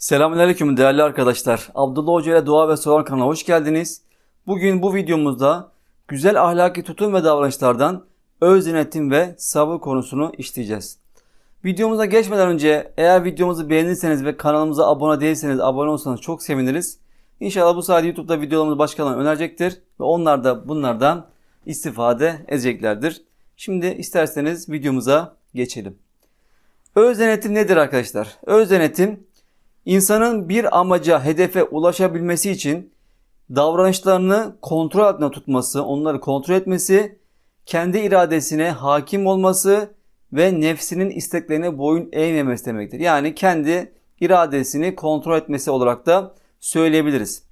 Selamünaleyküm değerli arkadaşlar. Abdullah Hoca ile Dua ve Soran kanalına hoş geldiniz. Bugün bu videomuzda güzel ahlaki tutum ve davranışlardan öz denetim ve sabır konusunu işleyeceğiz. Videomuza geçmeden önce eğer videomuzu beğenirseniz ve kanalımıza abone değilseniz abone olsanız çok seviniriz. İnşallah bu sayede YouTube'da videolarımız başkalarına önerecektir ve onlar da bunlardan istifade edeceklerdir. Şimdi isterseniz videomuza geçelim. Öz denetim nedir arkadaşlar? Öz denetim İnsanın bir amaca, hedefe ulaşabilmesi için davranışlarını kontrol altında tutması, onları kontrol etmesi, kendi iradesine hakim olması ve nefsinin isteklerine boyun eğmemesi demektir. Yani kendi iradesini kontrol etmesi olarak da söyleyebiliriz.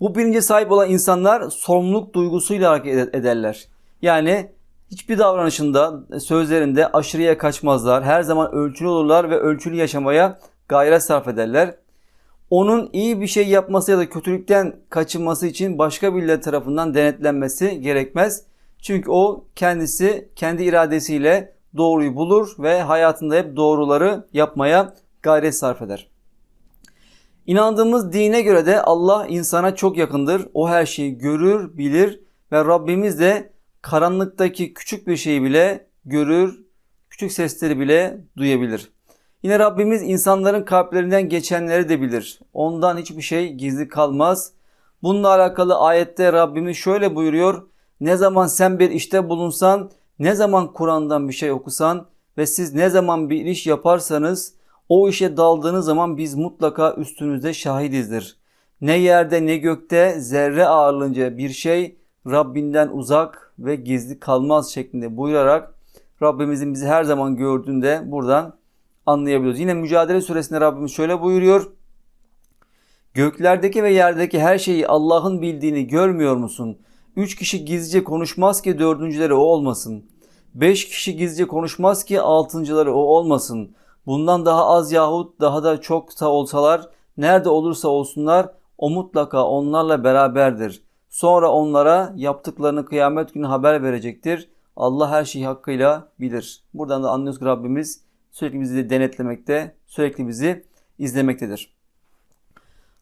Bu bilince sahip olan insanlar sorumluluk duygusuyla hareket ederler. Yani hiçbir davranışında, sözlerinde aşırıya kaçmazlar. Her zaman ölçülü olurlar ve ölçülü yaşamaya gayret sarf ederler. Onun iyi bir şey yapması ya da kötülükten kaçınması için başka birileri tarafından denetlenmesi gerekmez. Çünkü o kendisi kendi iradesiyle doğruyu bulur ve hayatında hep doğruları yapmaya gayret sarf eder. İnandığımız dine göre de Allah insana çok yakındır. O her şeyi görür, bilir ve Rabbimiz de karanlıktaki küçük bir şeyi bile görür, küçük sesleri bile duyabilir. Yine Rabbimiz insanların kalplerinden geçenleri de bilir. Ondan hiçbir şey gizli kalmaz. Bununla alakalı ayette Rabbimiz şöyle buyuruyor. Ne zaman sen bir işte bulunsan, ne zaman Kur'an'dan bir şey okusan ve siz ne zaman bir iş yaparsanız o işe daldığınız zaman biz mutlaka üstünüzde şahidizdir. Ne yerde ne gökte zerre ağırlığınca bir şey Rabbinden uzak ve gizli kalmaz şeklinde buyurarak Rabbimizin bizi her zaman gördüğünde buradan anlayabiliyoruz. Yine Mücadele Suresinde Rabbimiz şöyle buyuruyor. Göklerdeki ve yerdeki her şeyi Allah'ın bildiğini görmüyor musun? Üç kişi gizlice konuşmaz ki dördüncüleri o olmasın. Beş kişi gizlice konuşmaz ki altıncıları o olmasın. Bundan daha az yahut daha da çok da olsalar nerede olursa olsunlar o mutlaka onlarla beraberdir. Sonra onlara yaptıklarını kıyamet günü haber verecektir. Allah her şeyi hakkıyla bilir. Buradan da anlıyoruz ki Rabbimiz sürekli bizi denetlemekte, sürekli bizi izlemektedir.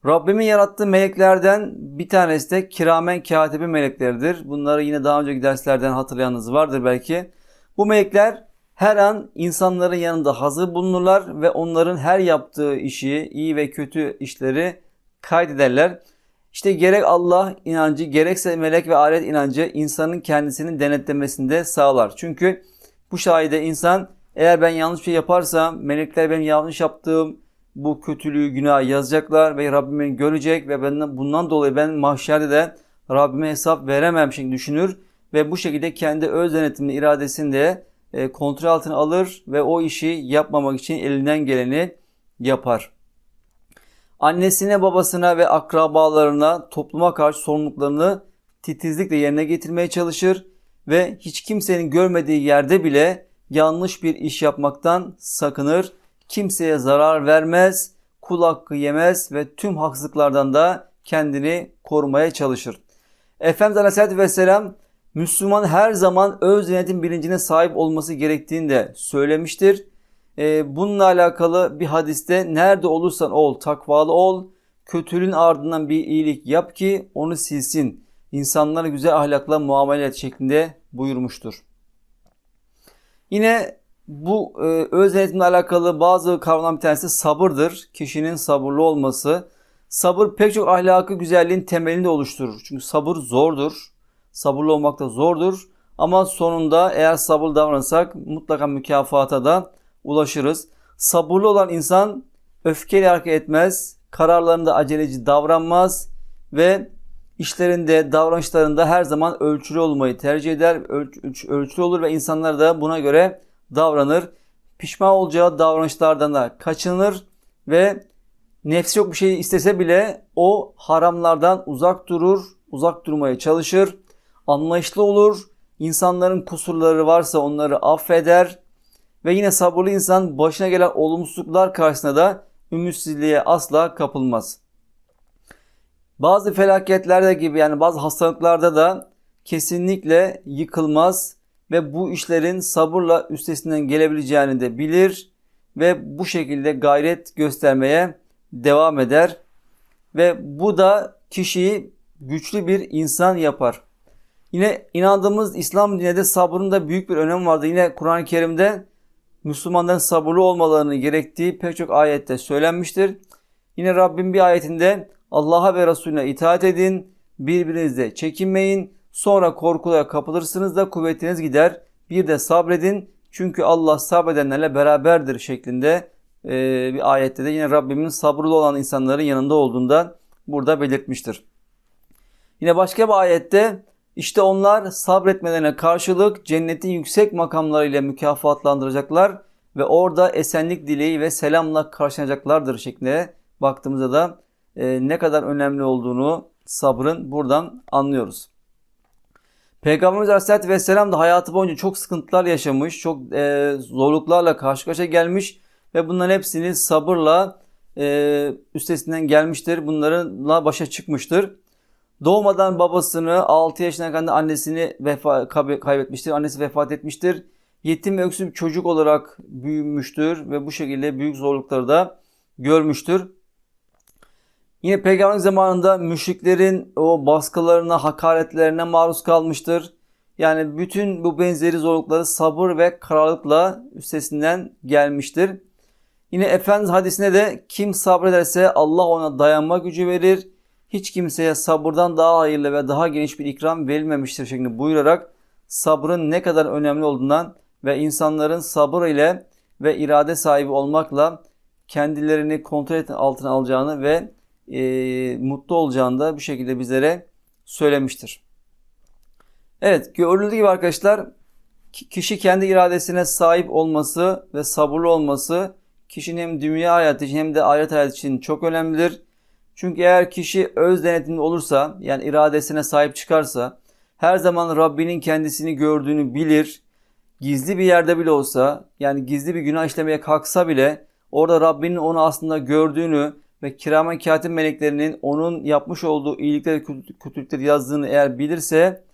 Rabbimin yarattığı meleklerden bir tanesi de kiramen katibi melekleridir. Bunları yine daha önceki derslerden hatırlayanınız vardır belki. Bu melekler her an insanların yanında hazır bulunurlar ve onların her yaptığı işi, iyi ve kötü işleri kaydederler. İşte gerek Allah inancı gerekse melek ve alet inancı insanın kendisini denetlemesinde sağlar. Çünkü bu sayede insan eğer ben yanlış bir şey yaparsam melekler benim yanlış yaptığım bu kötülüğü günah yazacaklar ve Rabbim beni görecek ve benden bundan dolayı ben mahşerde de Rabbime hesap veremem şeklinde düşünür ve bu şekilde kendi öz denetimli iradesini de e, kontrol altına alır ve o işi yapmamak için elinden geleni yapar. Annesine, babasına ve akrabalarına topluma karşı sorumluluklarını titizlikle yerine getirmeye çalışır ve hiç kimsenin görmediği yerde bile yanlış bir iş yapmaktan sakınır. Kimseye zarar vermez, kul hakkı yemez ve tüm haksızlıklardan da kendini korumaya çalışır. Efendimiz Aleyhisselatü Vesselam Müslüman her zaman öz denetim bilincine sahip olması gerektiğini de söylemiştir. Ee, bununla alakalı bir hadiste nerede olursan ol, takvalı ol, kötülüğün ardından bir iyilik yap ki onu silsin. İnsanlara güzel ahlakla muamele et şeklinde buyurmuştur. Yine bu e, öz denetimle alakalı bazı kavramlar bir tanesi sabırdır. Kişinin sabırlı olması. Sabır pek çok ahlakı güzelliğin temelini de oluşturur. Çünkü sabır zordur. Sabırlı olmak da zordur. Ama sonunda eğer sabırlı davranırsak mutlaka mükafata da ulaşırız. Sabırlı olan insan öfkeyle hareket etmez. Kararlarında aceleci davranmaz ve işlerinde, davranışlarında her zaman ölçülü olmayı tercih eder. Ölç, ölçülü olur ve insanlar da buna göre davranır. Pişman olacağı davranışlardan da kaçınır ve nefsi yok bir şey istese bile o haramlardan uzak durur, uzak durmaya çalışır. Anlayışlı olur. İnsanların kusurları varsa onları affeder. Ve yine sabırlı insan başına gelen olumsuzluklar karşısında da ümitsizliğe asla kapılmaz. Bazı felaketlerde gibi yani bazı hastalıklarda da kesinlikle yıkılmaz ve bu işlerin sabırla üstesinden gelebileceğini de bilir ve bu şekilde gayret göstermeye devam eder. Ve bu da kişiyi güçlü bir insan yapar. Yine inandığımız İslam dininde de sabrın da büyük bir önemi vardır. Yine Kur'an-ı Kerim'de Müslümanların sabırlı olmalarını gerektiği pek çok ayette söylenmiştir. Yine Rabbim bir ayetinde Allah'a ve Resulüne itaat edin, birbirinizle çekinmeyin, sonra korkulara kapılırsınız da kuvvetiniz gider. Bir de sabredin çünkü Allah sabredenlerle beraberdir şeklinde e, bir ayette de yine Rabbimin sabırlı olan insanların yanında olduğunda burada belirtmiştir. Yine başka bir ayette işte onlar sabretmelerine karşılık cennetin yüksek makamlarıyla mükafatlandıracaklar ve orada esenlik dileği ve selamla karşılanacaklardır şeklinde baktığımızda da e, ne kadar önemli olduğunu sabrın buradan anlıyoruz. Peygamberimiz Aleyhisselatü Vesselam da hayatı boyunca çok sıkıntılar yaşamış, çok e, zorluklarla karşı karşıya gelmiş ve bunların hepsini sabırla e, üstesinden gelmiştir. Bunlarla başa çıkmıştır. Doğmadan babasını 6 yaşındayken de annesini vefa, kaybetmiştir. Annesi vefat etmiştir. Yetim ve öksüz çocuk olarak büyümüştür ve bu şekilde büyük zorlukları da görmüştür. Yine peygamber zamanında müşriklerin o baskılarına, hakaretlerine maruz kalmıştır. Yani bütün bu benzeri zorlukları sabır ve kararlılıkla üstesinden gelmiştir. Yine Efendimiz hadisine de kim sabrederse Allah ona dayanma gücü verir. Hiç kimseye sabırdan daha hayırlı ve daha geniş bir ikram verilmemiştir şeklinde buyurarak sabrın ne kadar önemli olduğundan ve insanların sabır ile ve irade sahibi olmakla kendilerini kontrol altına alacağını ve e, mutlu olacağını da bu şekilde bizlere söylemiştir. Evet görüldüğü gibi arkadaşlar kişi kendi iradesine sahip olması ve sabırlı olması kişinin hem dünya hayatı için hem de ahiret hayatı için çok önemlidir. Çünkü eğer kişi öz denetimli olursa yani iradesine sahip çıkarsa her zaman Rabbinin kendisini gördüğünü bilir. Gizli bir yerde bile olsa yani gizli bir günah işlemeye kalksa bile orada Rabbinin onu aslında gördüğünü ve kiramen katip meleklerinin onun yapmış olduğu iyilikleri kötülükleri yazdığını eğer bilirse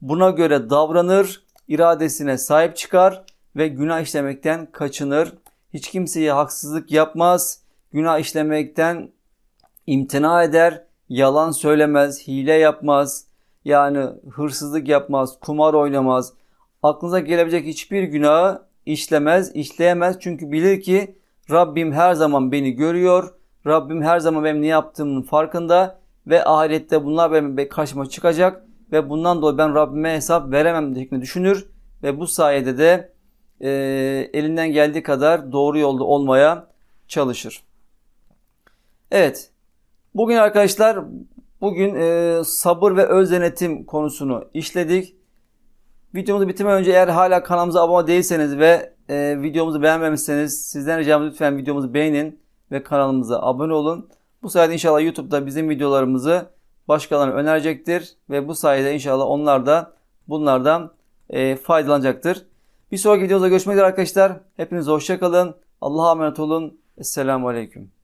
buna göre davranır, iradesine sahip çıkar ve günah işlemekten kaçınır. Hiç kimseye haksızlık yapmaz, günah işlemekten imtina eder, yalan söylemez, hile yapmaz, yani hırsızlık yapmaz, kumar oynamaz. Aklınıza gelebilecek hiçbir günahı işlemez, işleyemez. Çünkü bilir ki Rabbim her zaman beni görüyor. Rabbim her zaman benim ne yaptığımın farkında ve ahirette bunlar benim karşıma çıkacak ve bundan dolayı ben Rabbime hesap veremem şeklinde düşünür ve bu sayede de e, elinden geldiği kadar doğru yolda olmaya çalışır. Evet, bugün arkadaşlar bugün e, sabır ve öz denetim konusunu işledik. Videomuzu bitirmeden önce eğer hala kanalımıza abone değilseniz ve e, videomuzu beğenmemişseniz sizden ricamız lütfen videomuzu beğenin ve kanalımıza abone olun. Bu sayede inşallah YouTube'da bizim videolarımızı başkalarına önerecektir ve bu sayede inşallah onlar da bunlardan e, faydalanacaktır. Bir sonraki videoda görüşmek üzere arkadaşlar. Hepinize hoşçakalın. Allah'a emanet olun. Esselamu Aleyküm.